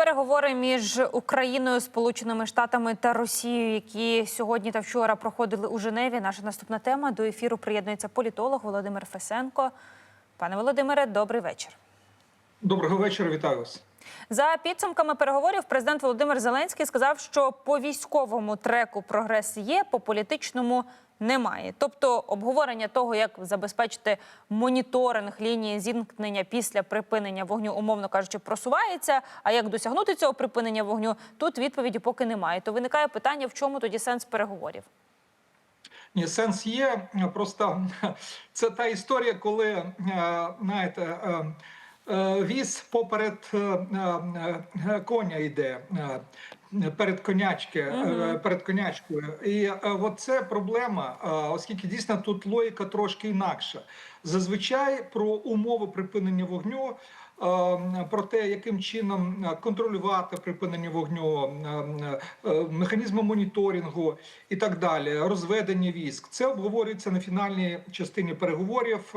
Переговори між Україною, Сполученими Штатами та Росією, які сьогодні та вчора проходили у Женеві. Наша наступна тема до ефіру приєднується політолог Володимир Фесенко. Пане Володимире, добрий вечір. Доброго вечора, вітаю вас. За підсумками переговорів, президент Володимир Зеленський сказав, що по військовому треку прогрес є, по політичному немає. Тобто обговорення того, як забезпечити моніторинг лінії зіткнення після припинення вогню, умовно кажучи, просувається. А як досягнути цього припинення вогню, тут відповіді поки немає. То виникає питання, в чому тоді сенс переговорів. Ні, сенс є. Просто це та історія, коли е, знаєте, е, е, віз поперед коня йде. Перед конячки, е, перед конячкою, і е, от це проблема, е, оскільки дійсно тут логіка трошки інакша. Зазвичай про умови припинення вогню, про те, яким чином контролювати припинення вогню, механізми моніторингу і так далі, розведення військ. Це обговорюється на фінальній частині переговорів,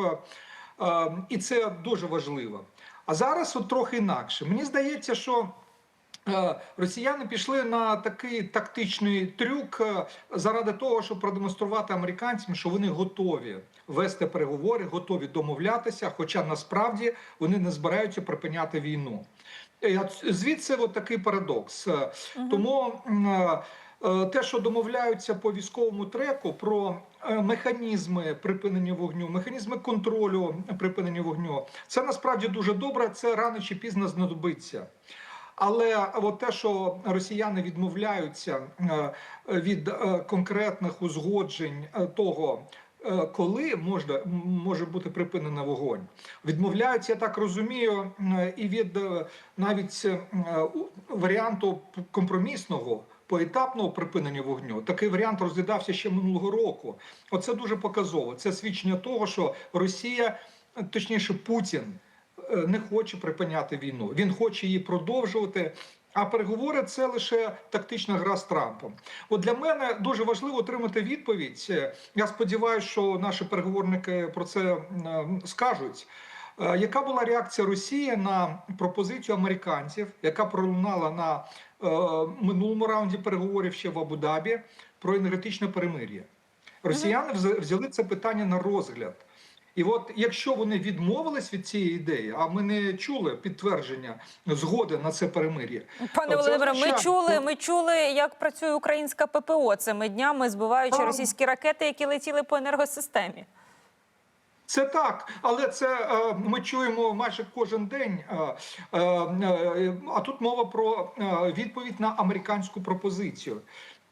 і це дуже важливо. А зараз от трохи інакше. Мені здається, що. Е, Росіяни пішли на такий тактичний трюк е, заради того, щоб продемонструвати американцям, що вони готові вести переговори, готові домовлятися. Хоча насправді вони не збираються припиняти війну. Звідси от такий парадокс. Е, Тому е, е, те, що домовляються по військовому треку про е, механізми припинення вогню, механізми контролю припинення вогню, це насправді дуже добре. Це рано чи пізно знадобиться. Але от те, що росіяни відмовляються е, від е, конкретних узгоджень е, того, коли можна може бути припинено вогонь, відмовляються, я так розумію, і від навіть варіанту компромісного. Поетапного припинення вогню такий варіант розглядався ще минулого року. Оце дуже показово. Це свідчення того, що Росія, точніше, Путін не хоче припиняти війну. Він хоче її продовжувати. А переговори це лише тактична гра з Трампом. От для мене дуже важливо отримати відповідь. Е, Я сподіваюся, що наші переговорники про це е, скажуть. Е, Яка була реакція Росії на пропозицію американців, яка пролунала на е, минулому раунді переговорів ще в Абу-Дабі про енергетичне перемир'я? Росіяни взяли це питання на розгляд. І от якщо вони відмовились від цієї ідеї, а ми не чули підтвердження згоди на це перемир'я. Пане Володимире, ми чули, ми чули, як працює українська ППО цими днями, збиваючи Так. російські ракети, які летіли по енергосистемі. Це так, але це е, ми чуємо майже кожен день. Е, е, а тут мова про відповідь на американську пропозицію.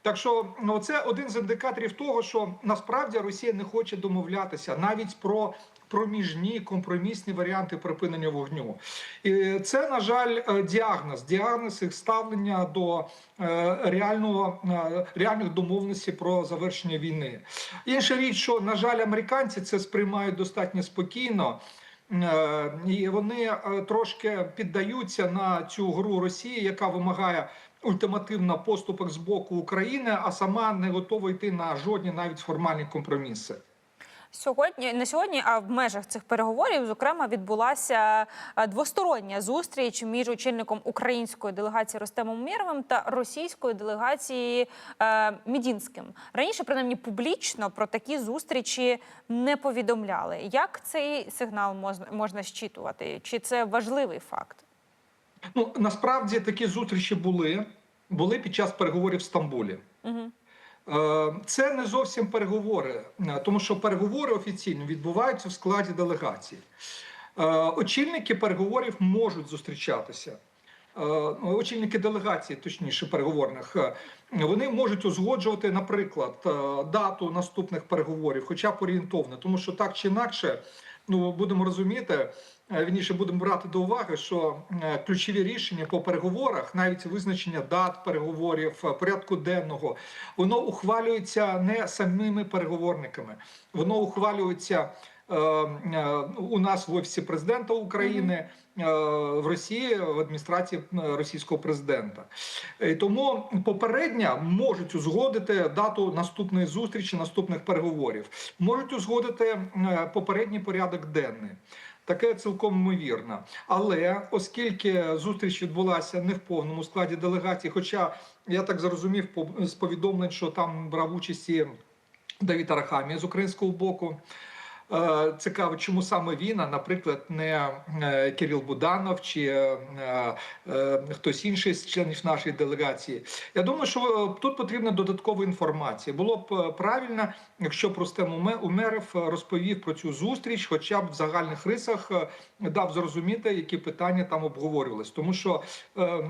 Так що ну, це один з індикаторів того, що насправді Росія не хоче домовлятися навіть про проміжні компромісні варіанти припинення вогню. І це, на жаль, е, діагноз, діагноз їх ставлення до е, реального е, реальних домовленостей про завершення війни. Інша річ, що на жаль, американці це сприймають достатньо спокійно. І вони трошки піддаються на цю гру Росії, яка вимагає ультимативно поступок з боку України, а сама не готова йти на жодні навіть формальні компроміси. Сьогодні не сьогодні, а в межах цих переговорів, зокрема, відбулася е, двостороння зустріч між очільником української делегації Ростемом Умєровим та російської делегації е, Мідінським. Раніше, принаймні, публічно про такі зустрічі не повідомляли. Як цей сигнал можна, можна щитувати? Чи це важливий факт? Ну насправді такі зустрічі були, були під час переговорів в Стамбулі. Угу. Це не зовсім переговори, е, тому що переговори офіційно відбуваються в складі делегації. Е, Очільники переговорів можуть зустрічатися. Очільники делегації, точніше, переговорних, вони можуть узгоджувати, наприклад, дату наступних переговорів, хоча б орієнтовно, тому що так чи інакше, ну будемо розуміти, вніше вірніше будемо брати до уваги, що е, ключові рішення по переговорах, навіть визначення дат переговорів, е, порядку денного, воно ухвалюється не самими переговорниками, воно ухвалюється. Е, е, У нас в офісі президента України е, в Росії в адміністрації е, російського президента, І тому попередньо можуть узгодити дату наступної зустрічі, наступних переговорів, можуть узгодити е, попередній порядок денний. Таке цілком ймовірно. Але оскільки зустріч відбулася не в повному складі делегації, хоча я так зрозумів з повідомлень, що там брав участь і Давід Арахамія з українського боку. Е, Цікаво, чому саме він, а наприклад, не е, Кирил Буданов чи е, хтось інший з членів нашої делегації. Я думаю, що тут потрібна додаткова інформація. Було б правильно, якщо б Рустем Уме- Умеров е, розповів про цю зустріч, хоча б в загальних рисах дав зрозуміти, які питання там обговорювались. Тому що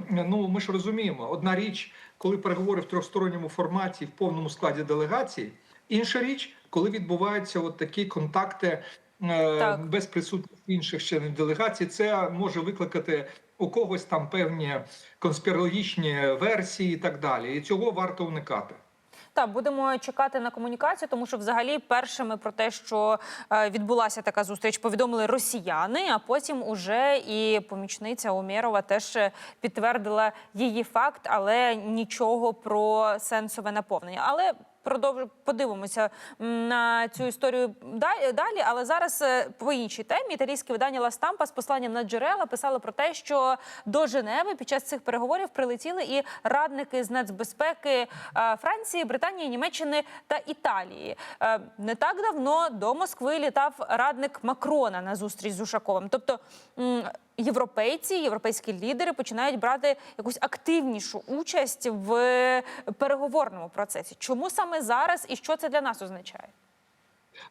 ну ми ж розуміємо, одна річ, коли переговори в трьохсторонньому форматі в повному складі делегації. Інша річ, коли відбуваються от такі контакти е, Так. без присутності інших членів делегації, це може викликати у когось там певні конспірологічні версії і так далі. І цього варто уникати. Так, будемо чекати на комунікацію, тому що взагалі першими про те, що е, відбулася така зустріч, повідомили росіяни. А потім уже і помічниця Умєрова теж підтвердила її факт, але нічого про сенсове наповнення. Але продовж подивимося на цю історію далі. Але зараз е, по іншій темі італійське видання Ла Стампа з посланням на джерела писало про те, що до Женеви під час цих переговорів прилетіли і радники з нацбезпеки е, Франції, Британії, Німеччини та Італії. Е, Не так давно до Москви літав радник Макрона на зустріч з Ушаковим. Тобто європейці, європейські лідери починають брати якусь активнішу участь в переговорному процесі. Чому саме зараз і що це для нас означає?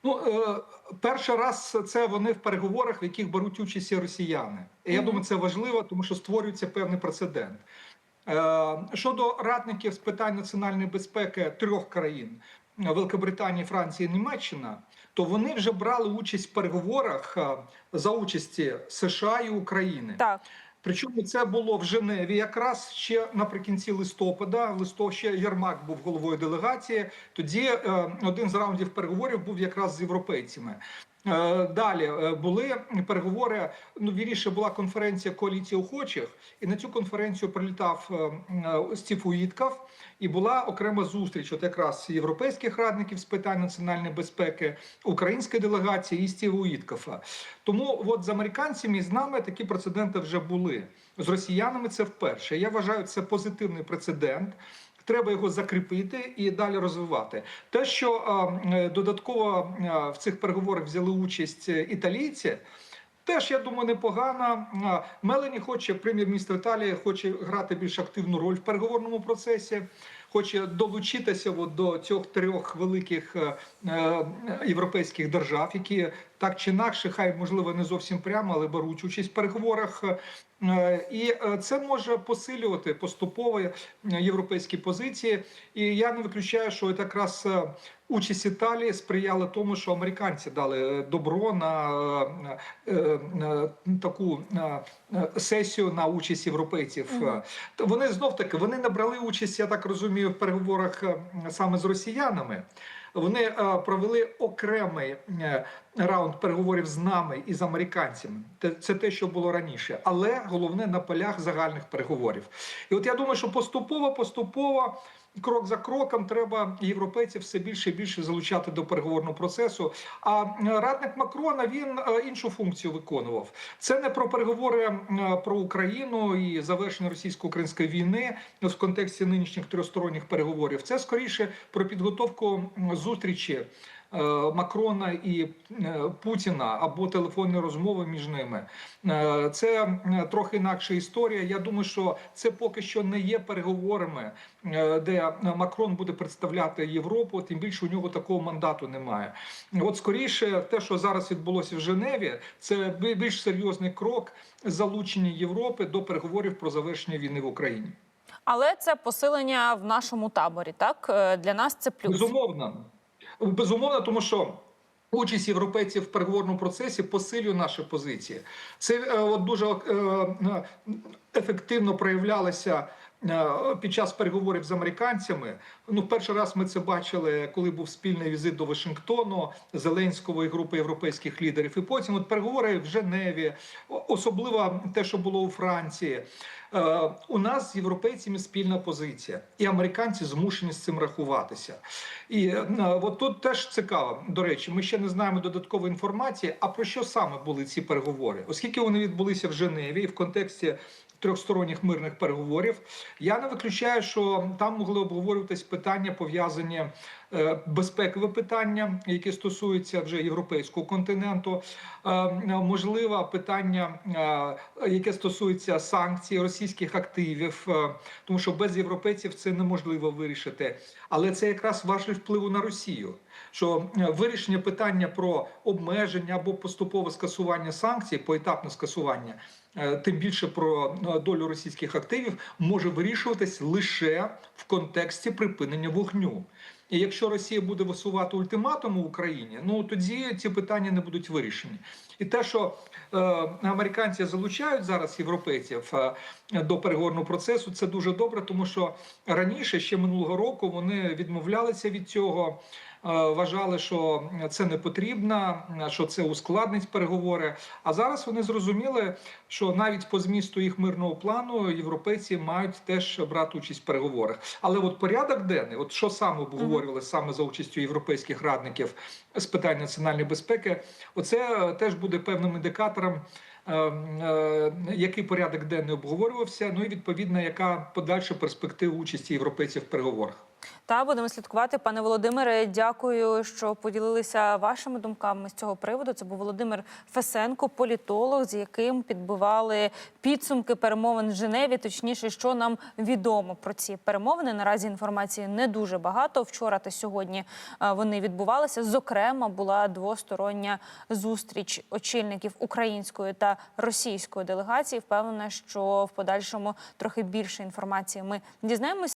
Ну е, перший раз це вони в переговорах, в яких беруть участь і росіяни. І я думаю, це важливо, тому що створюється певний прецедент. Е, Щодо радників з питань національної безпеки трьох країн Великобританії, Франції, Німеччина, то вони вже брали участь в переговорах е, за участі США і України. Так. Причому це було в Женеві якраз ще наприкінці листопада. В ще Єрмак був головою делегації. Тоді е, один з раундів переговорів був якраз з європейцями. Е, Далі е, були переговори. Ну вірніше була конференція коаліції охочих, і на цю конференцію прилітав е, Стів Уїткав, і була окрема зустріч, от якраз європейських радників з питань національної безпеки, української делегації і Стіва Уїткафа. Тому от з американцями і з нами такі прецеденти вже були. З росіянами це вперше. Я вважаю, це позитивний прецедент. Треба його закріпити і далі розвивати. Те, що е, додатково в цих переговорах взяли участь е, італійці. Теж я думаю, непогано. Мелені хоче, прем'єр-міністр Італії, хоче грати більш активну роль в переговорному процесі, хоче долучитися от до цих трьох великих е, європейських держав, які так чи інакше, хай можливо не зовсім прямо, але беруть участь в переговорах. Е, І е, це може посилювати поступово е, європейські позиції. І я не виключаю, що якраз участь Італії сприяла тому, що американці дали добро на таку сесію на участь європейців. Та Вони знов таки вони не брали участь, я так розумію, в переговорах саме з росіянами. Вони провели окремий раунд переговорів з нами і з американцями. Це те, що було раніше, але головне на полях загальних переговорів. І от я думаю, що поступово, поступово. Крок за кроком треба європейців все більше і більше залучати до переговорного процесу. А радник Макрона він е, іншу функцію виконував. Це не про переговори про Україну і завершення російсько-української війни в контексті нинішніх трьохсторонніх переговорів. Це скоріше про підготовку зустрічі. Е, Макрона і е, Путіна або телефонні розмови між ними Е, це трохи інакша історія. Я думаю, що це поки що не є переговорами, де Макрон буде представляти Європу. Тим більше у нього такого мандату немає. От скоріше, те, що зараз відбулося в Женеві, це більш серйозний крок залучення Європи до переговорів про завершення війни в Україні. Але це посилення в нашому таборі. Так для нас це плюс. Безумовно, безумовно, тому що. Участь європейців в переговорному процесі посилює наші позиції. Це е, от дуже е, ефективно проявлялося е, під час переговорів з американцями. Ну, перший раз ми це бачили, коли був спільний візит до Вашингтону Зеленського і групи європейських лідерів. І потім от переговори в Женеві, особливо те, що було у Франції. Е, У нас з європейцями спільна позиція, і американці змушені з цим рахуватися. І е, от тут теж цікаво. До речі, ми ще не знаємо додаткової інформації. А про що саме були ці переговори? Оскільки вони відбулися в Женеві і в контексті трьохсторонніх мирних переговорів, я не виключаю, що там могли обговорюватись питання пов'язані е, безпекове питання, які стосуються вже європейського континенту. Е, Можливо, питання, е, яке стосується санкцій російських активів, е, тому що без європейців це неможливо вирішити. Але це якраз важель впливу на Росію. Що е, вирішення питання про обмеження або поступове скасування санкцій, поетапне скасування, е, тим більше про е, долю російських активів, може вирішуватись лише в контексті припинення вогню. І якщо Росія буде висувати ультиматум у Україні, ну тоді ці питання не будуть вирішені. І те, що е, американці залучають зараз європейців е, до переговорного процесу, це дуже добре, тому що раніше, ще минулого року, вони відмовлялися від цього. Е, Вважали, що це не потрібно, що це ускладнить переговори. А зараз вони зрозуміли, що навіть по змісту їх мирного плану європейці мають теж брати участь в переговорах. Але от порядок денний, от що саме обговорювали саме за участю європейських радників з питань національної безпеки, оце е, теж буде певним індикатором. е, Який порядок денний обговорювався, ну і відповідно, яка подальша перспектива участі європейців в переговорах. Та будемо слідкувати, пане Володимире. Дякую, що поділилися вашими думками з цього приводу. Це був Володимир Фесенко, політолог, з яким підбивали підсумки перемовин в Женеві. Точніше, що нам відомо про ці перемовини. Наразі інформації не дуже багато. Вчора та сьогодні е, вони відбувалися. Зокрема, була двостороння зустріч очільників української та російської делегації. Впевнена, що в подальшому трохи більше інформації ми дізнаємося.